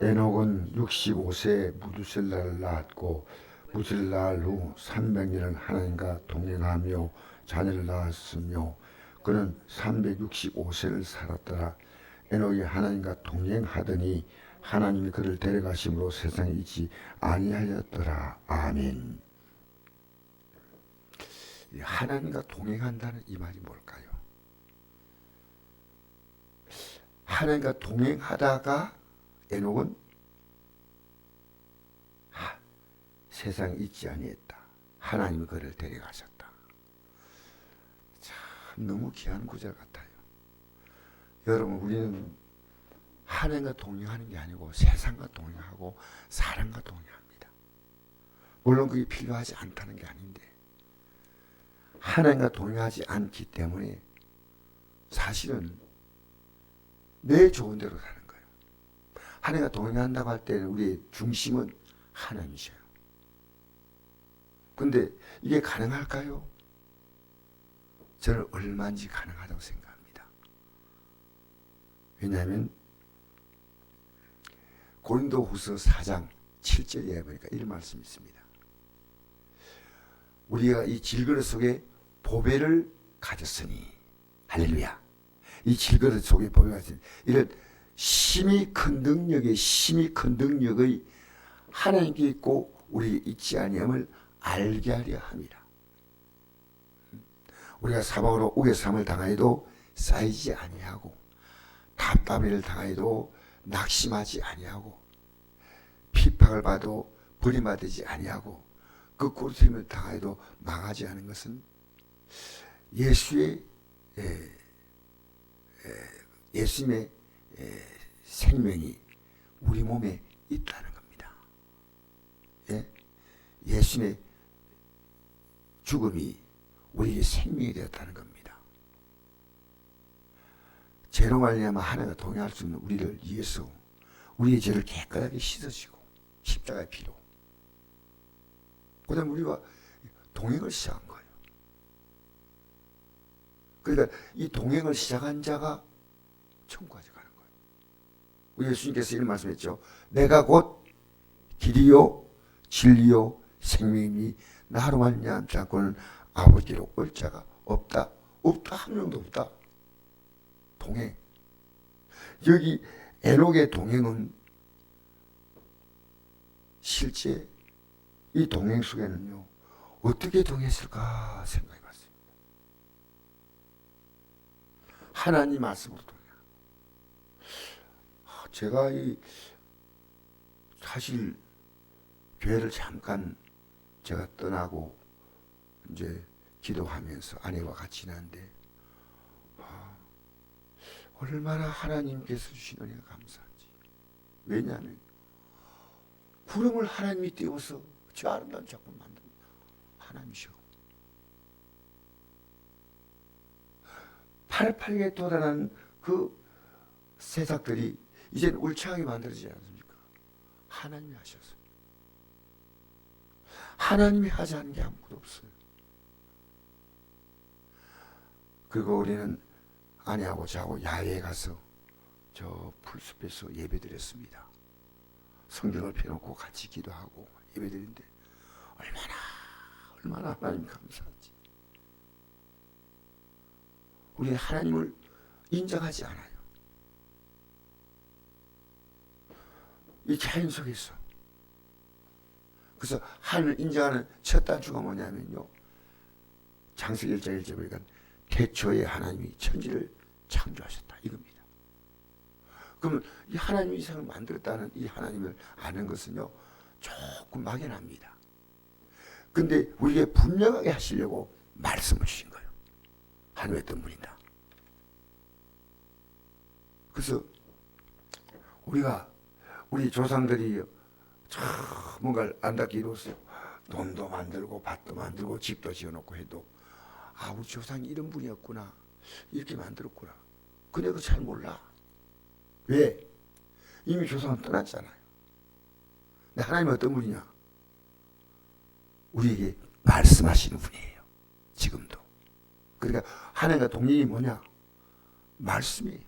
에녹은 65세에 무두셀라를 낳았고 무두셀라 후 300년을 하나님과 동행하며 자녀를 낳았으며 그는 365세를 살았더라. 에녹이 하나님과 동행하더니 하나님이 그를 데려가심으로 세상에 있지 아니하였더라. 아멘. 이 하나님과 동행한다는 이 말이 뭘까요? 하나님과 동행하다가 에녹은 하, 세상에 있지 아니했다. 하나님이 그를 데려가셨다. 참 너무 귀한 구절 같아요. 여러분 우리는 하나님과 동행하는 게 아니고 세상과 동행하고 사람과 동행합니다. 물론 그게 필요하지 않다는 게 아닌데 하나님과 동행하지 않기 때문에 사실은 내 좋은 대로 사는. 하나님과 동행한다고 할 때는 우리의 중심은 하나님이셔요. 근데 이게 가능할까요? 저는 얼마인지 가능하다고 생각합니다. 왜냐하면 고린도 후서 4장 7절에 보니까 이런 말씀이 있습니다. 우리가 이 질그릇 속에 보배를 가졌으니 할렐루야. 이 질그릇 속에 보배가 있으니 이런 심히 큰 능력의 심히 큰 능력의 하나님께 있고 우리 있지 아니함을 알게 하려 합니다. 우리가 사방으로 우겨삼을 당하여도 쌓이지 아니하고 답답을 당하여도 낙심하지 아니하고 핍박을 봐도 버림받지 아니하고 그 고통을 당하여도 망하지 않은 것은 예수의 예, 예, 예수님의 예, 생명이 우리 몸에 있다는 겁니다. 예? 예수님의 죽음이 우리의 생명이 되었다는 겁니다. 죄로 말미암아 하나가 동행할 수 있는 우리를 위해서 우리의 죄를 깨끗하게 씻으시고 십자가의 피로 그다음 우리가 동행을 시작한 거예요. 그러니까 이 동행을 시작한 자가 천국까지 거 예수님께서 이런 말씀했죠. 내가 곧 길이요 진리요 생명이니 나로 말미암지 않고는 아버지로 올 자가 없다. 없다 한 명도 없다. 동행. 여기 에녹의 동행은 실제 이 동행 속에는요 어떻게 동행했을까 생각해 봤습니다. 하나님 말씀으로 제가 이 사실 교회를 잠깐 제가 떠나고 이제 기도하면서 아내와 같이 지났는데 아, 얼마나 하나님께서 주신 은혜가 감사한지. 왜냐하면 구름을 하나님이 띄워서 저 아름다운 작품 만든 하나님이셔. 88개 도달한 그 새싹들이 이제는 울창하게 만들어지지 않습니까? 하나님이 하셔서. 하나님이 하지 않은 게 아무것도 없어요. 그리고 우리는 아내하고 저하고 야외에 가서 저 풀숲에서 예배드렸습니다. 성경을 펴놓고 같이 기도하고 예배드리는데 얼마나 얼마나 하나님 감사한지 우리 하나님을 인정하지 않아요. 이 자연 속에서 그래서 하나님을 인정하는 첫 단추가 뭐냐면요. 장세기 1장 1절 보니까 태초에 하나님이 천지를 창조하셨다 이겁니다. 그러면 이 하나님이 세상을 만들었다는 이 하나님을 아는 것은요 조금 막연합니다. 근데 우리에게 분명하게 하시려고 말씀을 주신 거예요. 하나님의 분이다. 그래서 우리가 우리 조상들이 참 뭔가를 안답게 이루었어요. 돈도 만들고 밭도 만들고 집도 지어놓고 해도 아 우리 조상이 이런 분이었구나 이렇게 만들었구나. 그거 잘 몰라. 왜? 이미 조상은 떠났잖아요. 근데 하나님은 어떤 분이냐? 우리에게 말씀하시는 분이에요. 지금도. 그러니까 하나님과 동행이 뭐냐? 말씀이에요.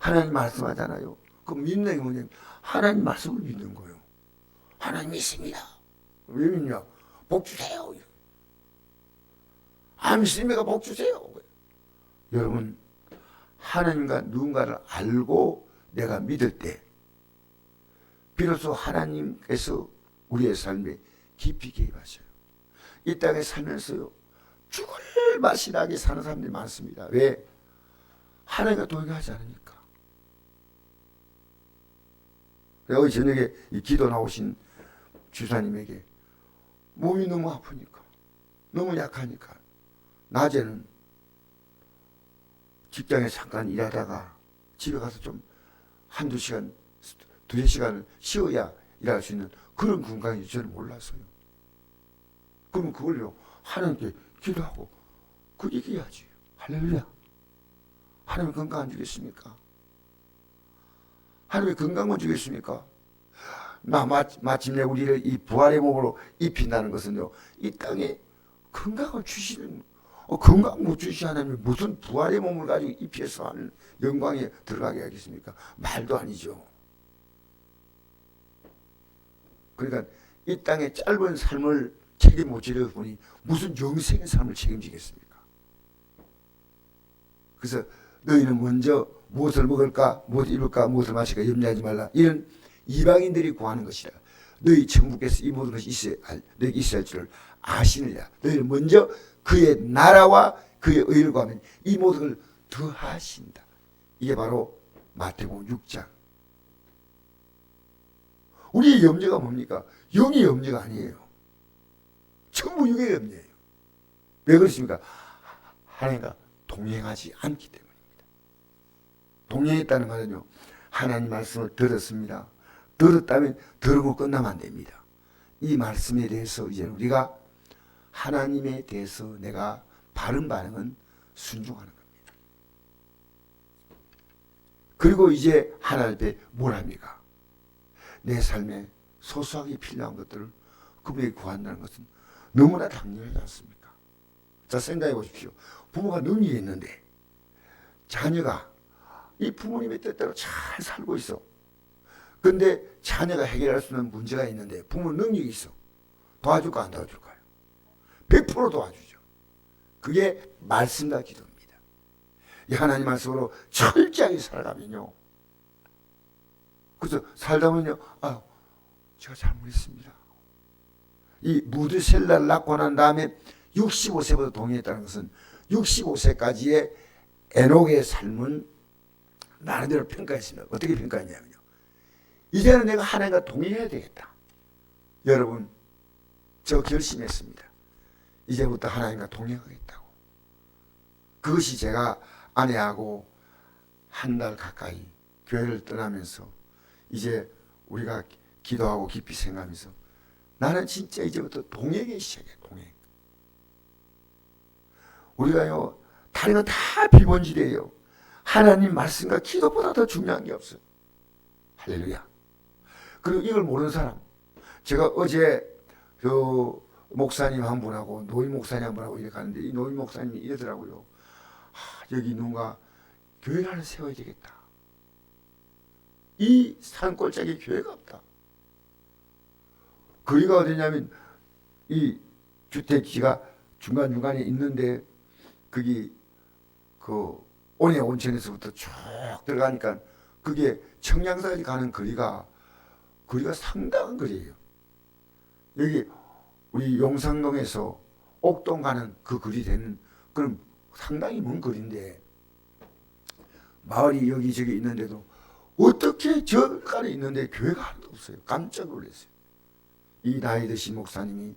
하나님 말씀하잖아요. 그그 믿는 게 뭐냐면 하나님 말씀을 믿는 거예요. 하나님 믿습니다. 왜 믿냐? 복 주세요. 안 믿습니까? 복 주세요. 여러분 하나님과 누군가를 알고 내가 믿을 때 비로소 하나님께서 우리의 삶에 깊이 개입하셔요. 이 땅에 살면서요. 죽을 맛이 나게 사는 사람들이 많습니다. 왜? 하나님과 동행하지 않으니까. 어제 저녁에 이 기도 나오신 주사님에게 몸이 너무 아프니까 너무 약하니까 낮에는 직장에 잠깐 일하다가 집에 가서 좀 한두 시간 두세 시간을 쉬어야 일할 수 있는 그런 건강이 저는 몰랐어요. 그러면 그걸요 하나님께 기도하고 그 얘기해야지. 할렐루야. 하나님 건강 안 주겠습니까? 하나님의 건강만 주겠습니까? 나 마, 마침내 우리를 이 부활의 몸으로 입힌다는 것은요, 이 땅에 건강을 주시는, 어, 건강 못 주시 하나님이 무슨 부활의 몸을 가지고 입혀서 하는 영광에 들어가게 하겠습니까? 말도 아니죠. 그러니까 이 땅의 짧은 삶을 책임 못 지려 보니 무슨 영생의 삶을 책임지겠습니까? 그래서 너희는 먼저 무엇을 먹을까, 무엇을 입을까, 무엇을 마실까 염려하지 말라. 이런 이방인들이 구하는 것이라. 너희 천국에서 이 모든 것이 있어야 할, 너희 있어야 할 줄을 아시느냐. 너희는 먼저 그의 나라와 그의 의를 구하면 이 모든 걸 더하신다. 이게 바로 마태복음 6장. 우리의 염려가 뭡니까? 영의 염려가 아니에요. 전부 육의 염려예요. 왜 그렇습니까? 하나님과 동행하지 않기 때문입니다. 동행했다는 말은요. 하나님 말씀을 들었습니다. 들었다면 들고 끝나면 안 됩니다. 이 말씀에 대해서 이제 우리가 하나님에 대해서 내가 바른 반응은 순종하는 겁니다. 그리고 이제 하나님 앞에 뭘 합니까? 내 삶에 소소하게 필요한 것들을 그분에게 구한다는 것은 너무나 당연하지 않습니까? 자, 생각해 보십시오. 부모가 능력이 있는데 자녀가 이 부모님의 뜻대로 잘 살고 있어. 근데 자녀가 해결할 수 있는 문제가 있는데 부모 능력이 있어. 도와줄까 안 도와줄까요? 100% 도와주죠. 그게 말씀과 기도입니다. 이 하나님 말씀으로 철저하게 살아가면요. 그래서 살다 보면요. 아, 제가 잘못했습니다. 이 무드셀라를 낳고 난 다음에 65세부터 동의했다는 것은 65세까지의 에녹의 삶은 나름대로 평가했습니다. 어떻게 평가했냐면요. 이제는 내가 하나님과 동의해야 되겠다. 여러분, 저 결심했습니다. 이제부터 하나님과 동행하겠다고. 그것이 제가 아내하고 한 달 가까이 교회를 떠나면서 이제 우리가 기도하고 깊이 생각하면서 나는 진짜 이제부터 동행의 시작이야, 동행. 우리가요, 다른 건 다 비본질이에요. 하나님 말씀과 기도보다 더 중요한 게 없어요. 할렐루야. 그리고 이걸 모르는 사람. 제가 어제 그 목사님 한 분하고 노인 목사님 한 분하고 이렇게 가는데 이 노인 목사님이 이러더라고요. 아, 여기 누군가 교회를 하나 세워야 되겠다. 이 산골짜기 교회가 없다. 거기가 어디냐면 이 주택지가 중간중간에 있는데 거기 그 온해 온천에서부터 쭉 들어가니까 그게 청량사까지 가는 거리가 거리가 상당한 거리예요. 여기 우리 용산동에서 옥동 가는 그 거리 되는 그럼 상당히 먼 거리인데 마을이 여기저기 있는데도 어떻게 저까지 있는데 교회가 하나도 없어요. 깜짝 놀랐어요. 이 나이 드신 목사님이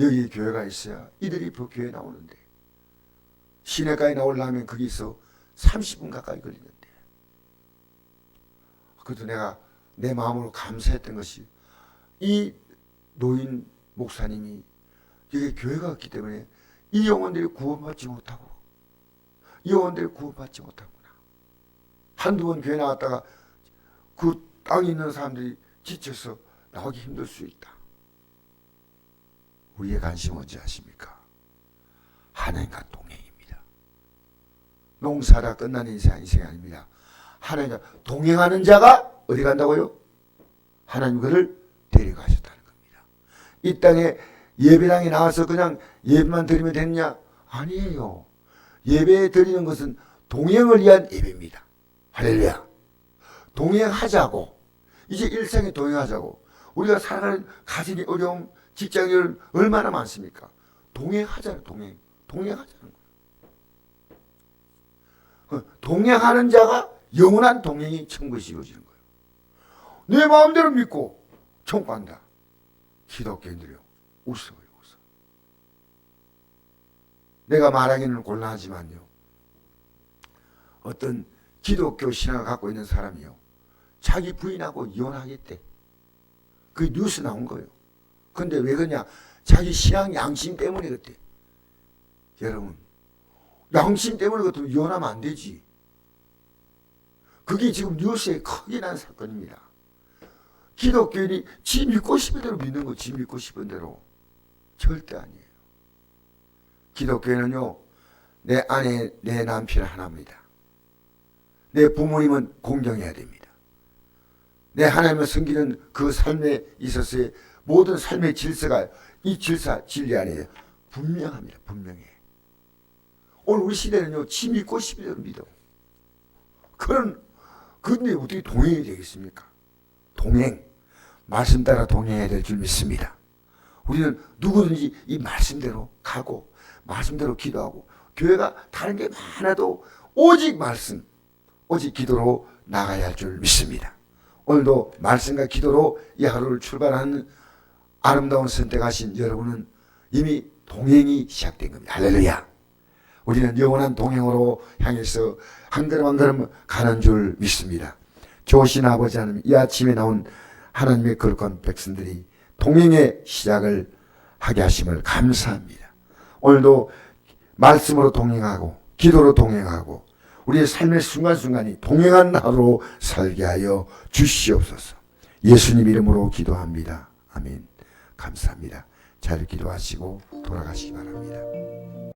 여기 교회가 있어야 이들이 그 교회 나오는데 시내까지 나오려면 거기서 30분 가까이 걸리는데 그래도 내가 내 마음으로 감사했던 것이 이 노인 목사님이 여기 교회가 없기 때문에 이 영혼들이 구원받지 못하고 이 영혼들이 구원받지 못하구나 한두 번 교회 나왔다가 그 땅에 있는 사람들이 지쳐서 나오기 힘들 수 있다 우리의 관심 뭔지 아십니까? 하나님과 동행입니다. 농사라 끝나는 인생 인생이 아닙니다. 하나님과 동행하는 자가 어디 간다고요? 하나님 그를 데려가셨다는 겁니다. 이 땅에 예배당에 나와서 그냥 예배만 드리면 되느냐? 아니에요. 예배 드리는 것은 동행을 위한 예배입니다. 할렐루야. 동행하자고. 이제 일상에 동행하자고. 우리가 살아가는 가정의 어려움, 직장일 얼마나 많습니까? 동행하자는 동행. 동행하자는 동행하는 자가 영원한 동행이 천국에 이루어지는 거예요. 내 마음대로 믿고 천국 간다. 기독교인들이요. 웃어요, 웃어. 내가 말하기는 곤란하지만요. 어떤 기독교 신앙을 갖고 있는 사람이요. 자기 부인하고 이혼하겠대. 그 뉴스 나온 거예요. 근데 왜 그러냐? 자기 신앙 양심 때문에 그때. 여러분, 양심 때문에 그것도 이혼하면 안 되지. 그게 지금 뉴스에 크게 난 사건입니다. 기독교인이 지 믿고 싶은 대로 믿는 거, 지 믿고 싶은 대로. 절대 아니에요. 기독교인은요, 내 아내, 내 남편 하나입니다. 내 부모님은 공경해야 됩니다. 내 하나님을 섬기는 그 삶에 있어서의 모든 삶의 질서가 이 질서, 진리 안에 분명합니다. 분명해. 오늘 우리 시대는요, 지 믿고 대로 믿어. 그런, 근데 어떻게 동행이 되겠습니까? 동행. 말씀 따라 동행해야 될 줄 믿습니다. 우리는 누구든지 이 말씀대로 가고, 말씀대로 기도하고, 교회가 다른 게 많아도 오직 말씀, 오직 기도로 나가야 할 줄 믿습니다. 오늘도 말씀과 기도로 이 하루를 출발하는 아름다운 선택하신 여러분은 이미 동행이 시작된 겁니다. 할렐루야. 우리는 영원한 동행으로 향해서 한 걸음 한 걸음 가는 줄 믿습니다. 좋으신 아버지 하나님, 이 아침에 나온 하나님의 거룩한 백성들이 동행의 시작을 하게 하심을 감사합니다. 오늘도 말씀으로 동행하고 기도로 동행하고 우리의 삶의 순간순간이 동행한 하루로 살게 하여 주시옵소서. 예수님 이름으로 기도합니다. 아멘. 감사합니다. 잘 기도하시고 돌아가시기 바랍니다.